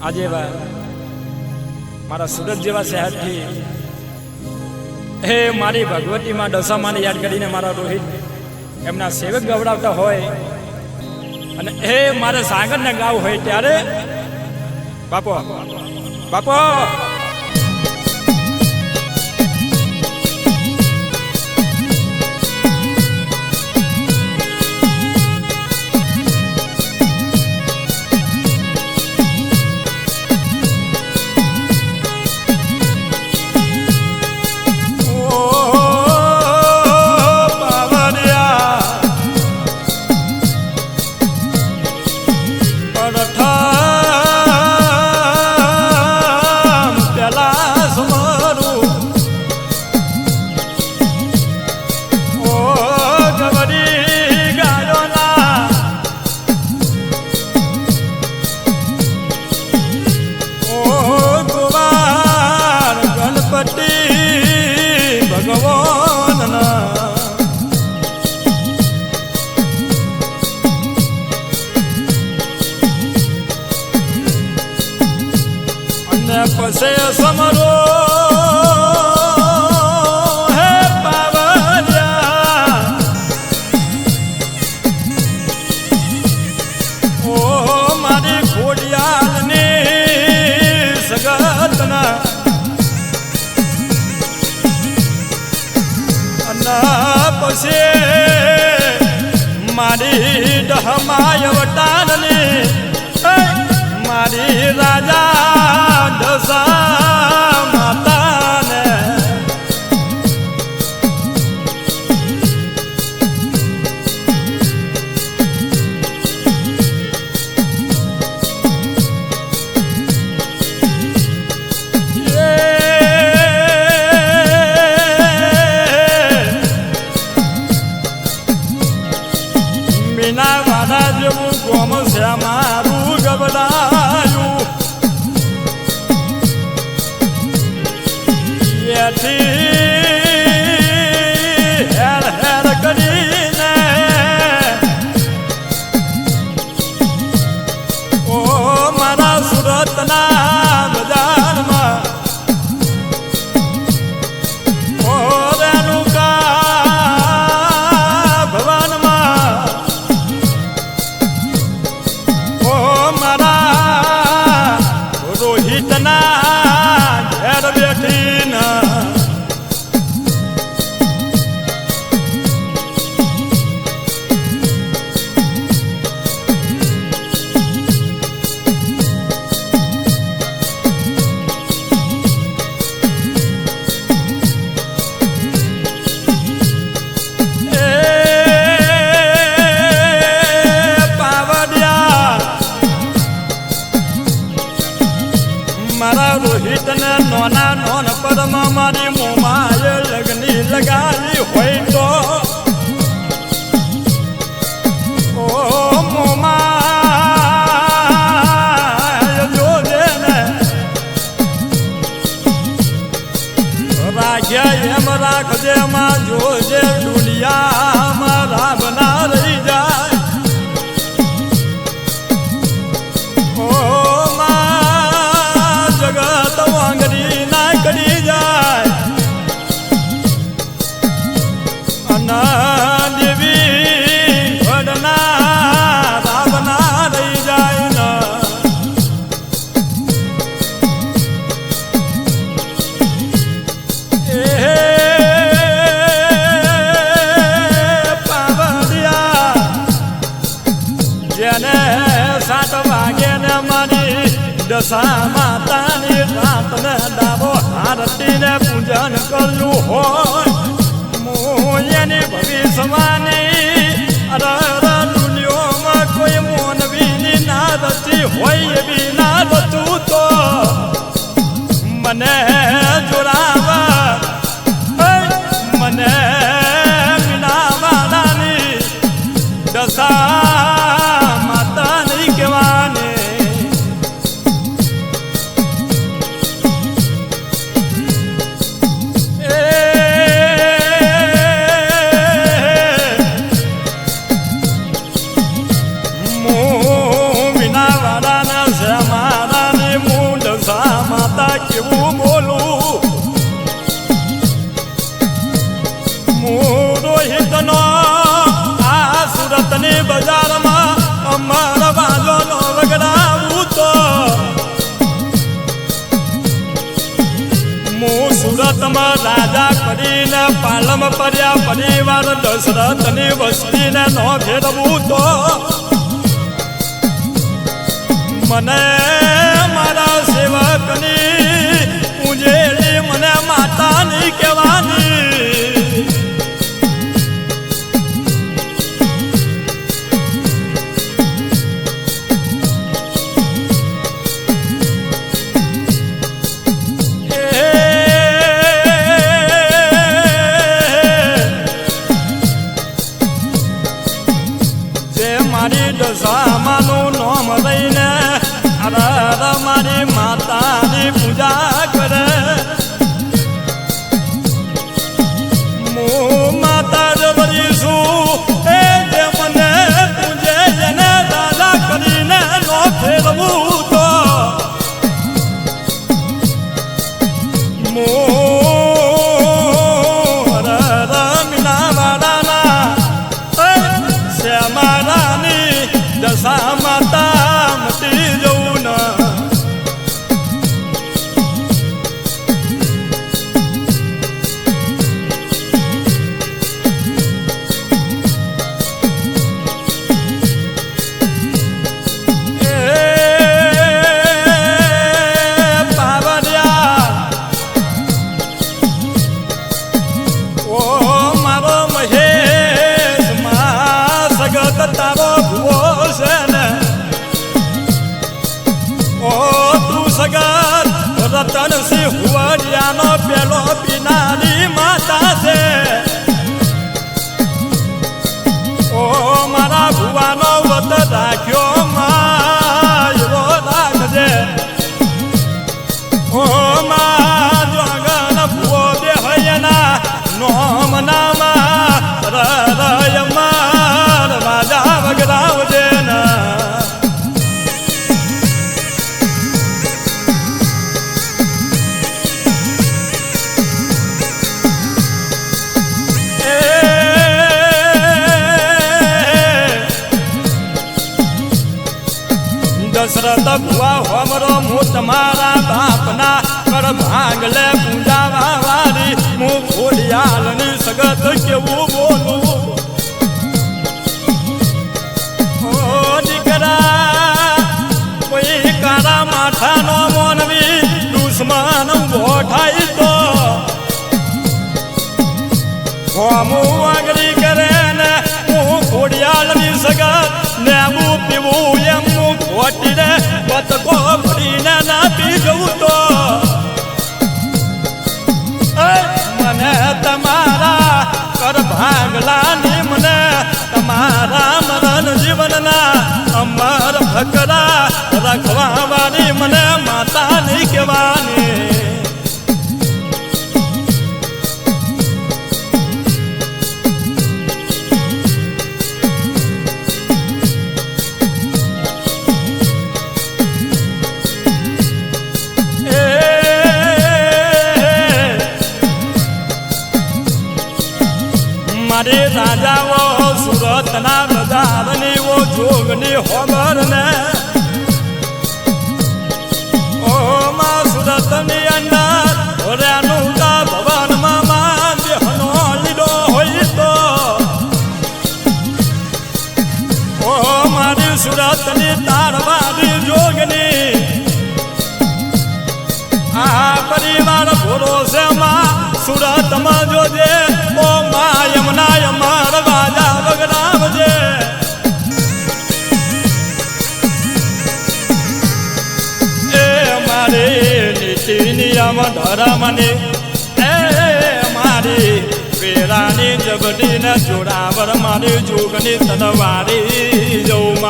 આજે મારા સુરત જેવા શહેરથી હે મારી ભગવતીમાં ડસામાને યાદ કરીને મારા રોહિત એમના સેવક ગવડાવતા હોય અને હે મારે સાગરને ગાવ હોય ત્યારે, બાપો બાપો પછી સમરો હે પાવરિયા ઓ મારી ખોડિયાલની સગતના અને પછી મારી ડહમાય વટાનની મારી રાજા મીના વાડા જેવું ગોમ છે મારું ગબડાયું એથી હેર હેર કરીને ઓ મારા સુરતના બજારમાં રોહિતના ઘેર બેઠીના નોના નોન પદમાં મારી દશા માતાની રાતને ડાબો આરતીને પૂજન કર્યું હોય. સુરતમાં રાજા કરીને પાલમ પર્યા પરિવાર દશરથની વસ્તીને ન ફેરવું તો. મને મારા સેવકની ઉજેલી મને માતાની કહેવાની મારી Brasil. ભુવા હું તમારા બાપના કર ભાંગલે પૂજાવા વાળી. હું ખોડિયાલની સગત કેવું બોલું? માથાનો મોનવી દુશ્મન થાય તો હોમું આગળી કરે ને હું ખોડિયાલની સગત લેવું પીવું એમનું ખોટી પતકો બતકો ભરીને ના પી જવું તો મને તમારા કર ભાંગલાની, મને તમારા મરણ જીવનના અમર ફકરા રખવા વાળી મને માતાની કહેવાની મારે રાજાઓ, સુરતના બજારની ઓ જોગની હોબર ને ઓ માં સુરતની અંદર ઓરાનું કા ભવનમાં દેહનો લીલો હોય તો. ઓ મારી સુરતની તારવારી જોગની. આ પરિવાર ભરોસેમાં સુરતમાં જોજે. હરા મને. એ મારી વેરાની જગડીને જોડાવર મારી જોગની તનવારી જવું